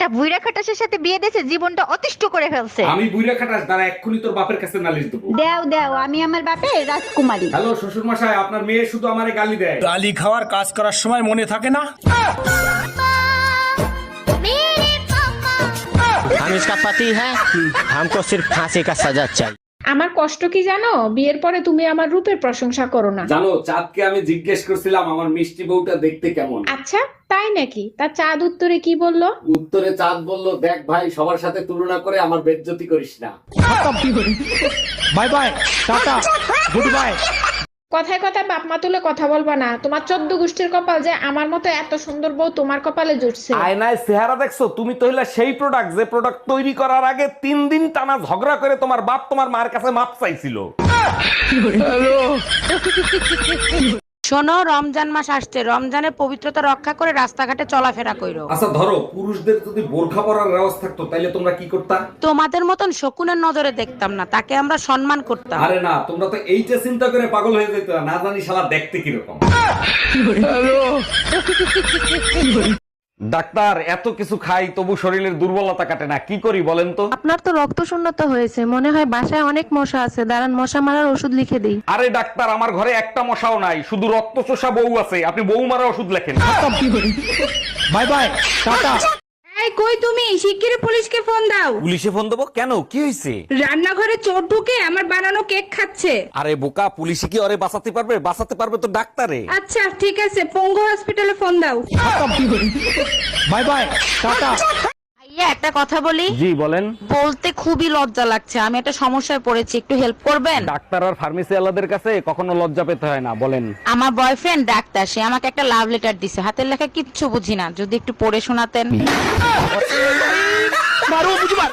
একটা বুইরা খাটাসের সাথে বিয়ে দিয়েছে জীবনটা অতিষ্ঠ করে ফেলছে আমি বুইরা খাটাস দ্বারা এক্ষুনি তোর বাপের কাছে নালিশ দেবো দেও দেও আমি আমার বাপে রাজকুমারী হ্যালো শ্বশুর মশাই আপনার মেয়ে শুধু আমারে গালি দেয় গালি খাওয়ার কাজ করার সময় মনে থাকে না हम इसका पति है हमको सिर्फ फांसी का सजा चाहिए আমার কষ্ট কি জানো? বিয়ের পরে তুমি আমার রূপের প্রশংসা করো না। জানো চাঁদকে আমি জিজ্ঞেস করছিলাম আমার মিষ্টি বউটা দেখতে কেমন। আচ্ছা তাই নাকি? তা চাঁদ উত্তরে কি বলল? উত্তরে চাঁদ বলল দেখ ভাই সবার সাথে তুলনা করে আমার বেজ্জতি করিস না। Bye bye tata goodbye. কথায় কথায় বাপ মা তুলে কথা বলবা না। তোমার চোদ্দ গোষ্ঠীর কপাল যে আমার মতো এত সুন্দর বউ তোমার কপালে জুটছে। আয়নায় চেহারা দেখছ? তুমি তো হইলা সেই প্রোডাক্ট যে প্রোডাক্ট তৈরি করার আগে তিন দিন টানা ঝগড়া করে তোমার বাপ তোমার মার কাছে মাপ চাইছিল। শোনো রমজান মাস আসছে। রমজানের পবিত্রতা রক্ষা করে রাস্তাঘাটে চলাফেরা কইরো। আচ্ছা ধরো পুরুষদের যদি বোরখা পরার রেওয়াজ থাকতো তাইলে তোমরা কি করতা? তোমাদের মতন শকুনের নজরে দেখতাম না তাকে আমরা সম্মান করতাম। আরে না তোমরা তো এইটা চিন্তা করে পাগল হয়ে যেত না জানি শালা দেখতে কীরকম। ডাক্তার এত কিছু খাই তবু শরীরের দুর্বলতা কাটে না। কি করি বলেন তো? আপনার তো রক্ত শূন্যতা হয়েছে। মনে হয় বাসায় অনেক মশা আছে। দাঁড়ান মশা মারার ওষুধ লিখে দিই। আরে ডাক্তার আমার ঘরে একটা মশাও নাই। শুধু রক্ত চোষা বউ আছে। আপনি বউ মারা ওষুধ লেখেন। Bye bye tata. কই তুমি? শিগগিরই পুলিশকে ফোন দাও। পুলিশে ফোন দেবো? কেন? কি হয়েছে রান্নাঘরে চোর ঢুকে আমার বানানো কেক খাচ্ছে। আরে বোকা পুলিশে কি ওরে বাঁচাতে পারবে? বাঁচাতে পারবে তো ডাক্তারে। আচ্ছা ঠিক আছে পঙ্গু হসপিটালে ফোন দাও। Bye bye tata. ভাইয়া একটা কথা বলি? জি বলেন। বলতে খুবই লজ্জা লাগছে। আমি একটা সমস্যায় পড়েছি একটু হেল্প করবেন? ডাক্তার আর ফার্মেসি আলাদের কাছে কখনো লজ্জা পেতে হয় না বলেন। আমার বয়ফ্রেন্ড ডাক্তার সে আমাকে একটা লাভ লেটার দিছে। হাতের লেখা কিচ্ছু বুঝি না। যদি একটু পড়ে শোনাতেন।